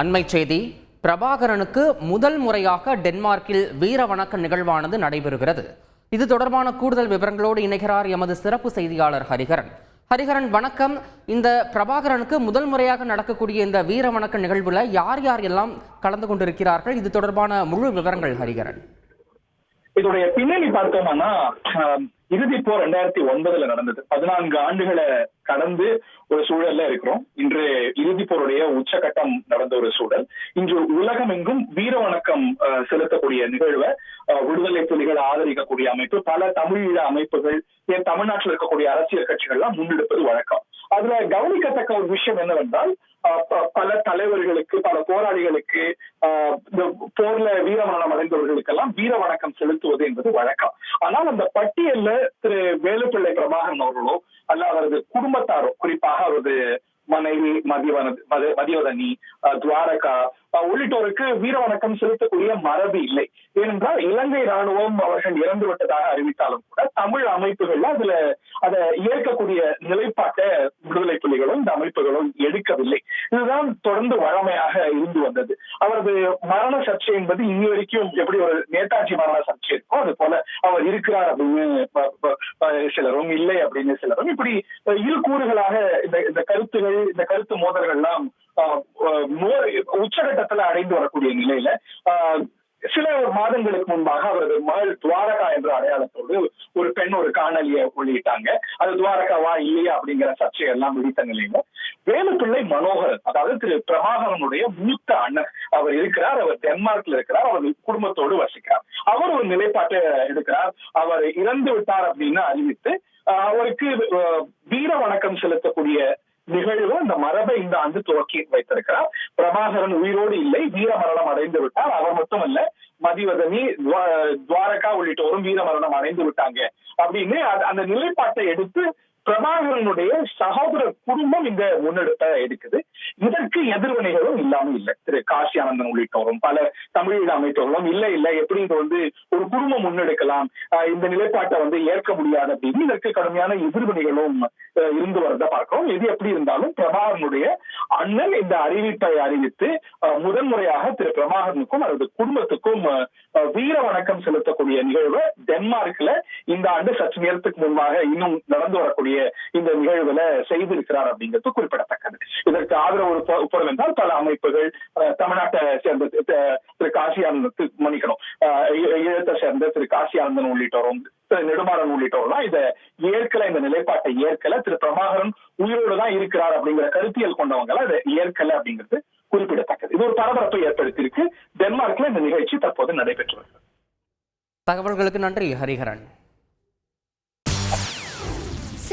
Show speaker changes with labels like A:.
A: அண்மை செய்தி பிரபாகரனுக்கு முதல் முறையாக டென்மார்க்கில் வீரவணக்க நிகழ்வானது நடைபெறுகிறது. இது தொடர்பான கூடுதல் விவரங்களோடு இணைகிறார் எமது சிறப்பு செய்தியாளர் ஹரிஹரன். ஹரிஹரன் வணக்கம். இந்த பிரபாகரனுக்கு முதல் முறையாக நடக்கக்கூடிய இந்த வீர வணக்க நிகழ்வுல யார் யார் எல்லாம் கலந்து கொண்டிருக்கிறார்கள்? இது தொடர்பான முழு விவரங்கள் ஹரிகரன்
B: இதோடைய பின்னணி பார்த்தோம்னா இறுதி போர் ரெண்டாயிரத்தி ஒன்பதுல நடந்தது. பதினான்கு ஆண்டுகளை கடந்து ஒரு சூழல்ல இருக்கிறோம். இன்று இறுதி போருடைய உச்சகட்டம் நடந்த ஒரு சூழல். இன்று உலகம் எங்கும் வீர வணக்கம் ஆஹ், செலுத்தக்கூடிய நிகழ்வை விடுதலை புலிகள் ஆதரிக்கக்கூடிய அமைப்பு பல தமிழீழ அமைப்புகள் ஏன் தமிழ்நாட்டில் இருக்கக்கூடிய அரசியல் கட்சிகள்லாம் முன்னெடுப்பது வழக்கம். அதுல கவனிக்கத்தக்க ஒரு விஷயம் என்னவென்றால் பல தலைவர்களுக்கு பல போராளிகளுக்கு ஆஹ், இந்த போர்ல வீரமரணம் அடைந்தவர்களுக்கெல்லாம் வீர வணக்கம் செலுத்துவது என்பது வழக்கம். ஆனால் அந்த பட்டியல்ல திரு வேலுப்பிள்ளை பிரபாகரன் அவர்களோ அல்ல அவரது குடும்பத்தாரோ குறிப்பாக அவரது மனைவி மதியவன மதியவதனி துவாரகா உள்ளிட்டோருக்கு வீர வணக்கம் செலுத்தக்கூடிய மரபு இல்லை. ஏனென்றால் இலங்கை ராணுவம் அவர்கள் இறந்து விட்டதாக அறிவித்தாலும் கூட தமிழ் அமைப்புகள்ல அதுல அதை ஏற்கக்கூடிய நிலைப்பாட்டை விடுதலை புலிகளும் இந்த அமைப்புகளும் எடுக்கவில்லை. இதுதான் தொடர்ந்து வழமையாக இருந்து வந்தது. அவரது மரண சர்ச்சை என்பது இனி வரைக்கும் எப்படி ஒரு நேதாஜி மரண சர்ச்சை இருக்கோ அது போல அவர் இருக்கிறார் அப்படின்னு சிலரும் இல்லை அப்படின்னு சிலரும் இப்படி இரு கூறுகளாக இந்த இந்த கருத்துகள் இந்த கருத்து மோதல்கள்லாம் ஆஹ், ஆஹ், அடைந்து வரக்கூடிய நிலையில சில சில மாதங்களுக்கு முன்பாக அவரது மகள் துவாரகா என்ற அடையாளத்தோடு ஒரு பெண் ஒரு காணொலியை வெளியிட்டாங்க. அது துவாரகாவா இல்லையா அப்படிங்கிற சர்ச்சை எல்லாம் விதித்த நிலையில வேலுப்பிள்ளை மனோகரன் அதாவது திரு பிரபாகரனுடைய மூத்த அண்ணன் அவர் இருக்கிறார் அவர் டென்மார்க்ல இருக்கிறார் அவர் குடும்பத்தோடு வசிக்கிறார். அவர் ஒரு நிலைப்பாட்டை எடுக்கிறார். அவர் இறந்து விட்டார் அப்படின்னு அறிவித்து ஆஹ், அவருக்கு வீர வணக்கம் செலுத்தக்கூடிய நிகழ்வு அந்த மரபை இந்த ஆண்டு துவக்கி வைத்திருக்கிறார். பிரபாகரன் உயிரோடு இல்லை வீர மரணம் அடைந்து விட்டார். அவர் மட்டுமல்ல மதிவதனி துவாரகா உள்ளிட்டோரும் வீர மரணம் அடைந்து விட்டாங்க. அப்படின்னு அந்த நிலைப்பாட்டை எடுத்து பிரபாகரனுடைய சகோதர குடும்பம் இந்த முன்னெடுப்பை எடுக்குது. இதற்கு எதிர்வினைகளும் இல்லாம இல்லை. திரு காசி ஆனந்தன் உள்ளிட்டோரும் பல தமிழீழ அமைச்சர்களும் இல்ல இல்ல எப்படி இது வந்து ஒரு குடும்பம் முன்னெடுக்கலாம் இந்த நிலைப்பாட்டை வந்து ஏற்க முடியாது அப்படின்னு இதற்கு கடுமையான எதிர்வினைகளும் இருந்து வரத பார்க்கிறோம். எது எப்படி இருந்தாலும் பிரபாகரனுடைய அண்ணன் இந்த அறிவிப்பை அறிவித்து முதன்முறையாக திரு பிரபாகரனுக்கும் அவரது குடும்பத்துக்கும் வீர வணக்கம் செலுத்தக்கூடிய நிகழ்வு டென்மார்க்ல இந்த ஆண்டு சற்று நேரத்துக்கு முன்பாக இன்னும் நடந்து வரக்கூடிய இந்த நிகழ்வுல செய்திருக்கிறார் அப்படிங்கிறது குறிப்பிடத்தக்கது. இதற்கு ஆதரவு ஒரு புறம் என்றால் பல அமைப்புகள் தமிழ்நாட்டை சேர்ந்த தி- தி- திரு காசியானந்த் மன்னிக்கணும். ஈழத்தை சேர்ந்த திரு காசியானந்தன் உள்ளிட்டோரும் திரு நெடுமாறன் உள்ளிட்டோர்லாம் இதை ஏற்கல இந்த நிலைப்பாட்டை ஏற்கல. திரு பிரபாகரன் உயிரோடு தான் இருக்கிறார் அப்படிங்கிற கருத்தியல் கொண்டவங்க அதை ஏற்கல அப்படிங்கிறது குறிப்பிடத்தக்கது. இது ஒரு பரபரப்பை ஏற்படுத்தியிருக்கு. டென்மார்க்ல இந்த நிகழ்ச்சி தற்போது நடைபெற்று வருகிறது.
A: தகவல்களுக்கு நன்றி ஹரிஹரன்.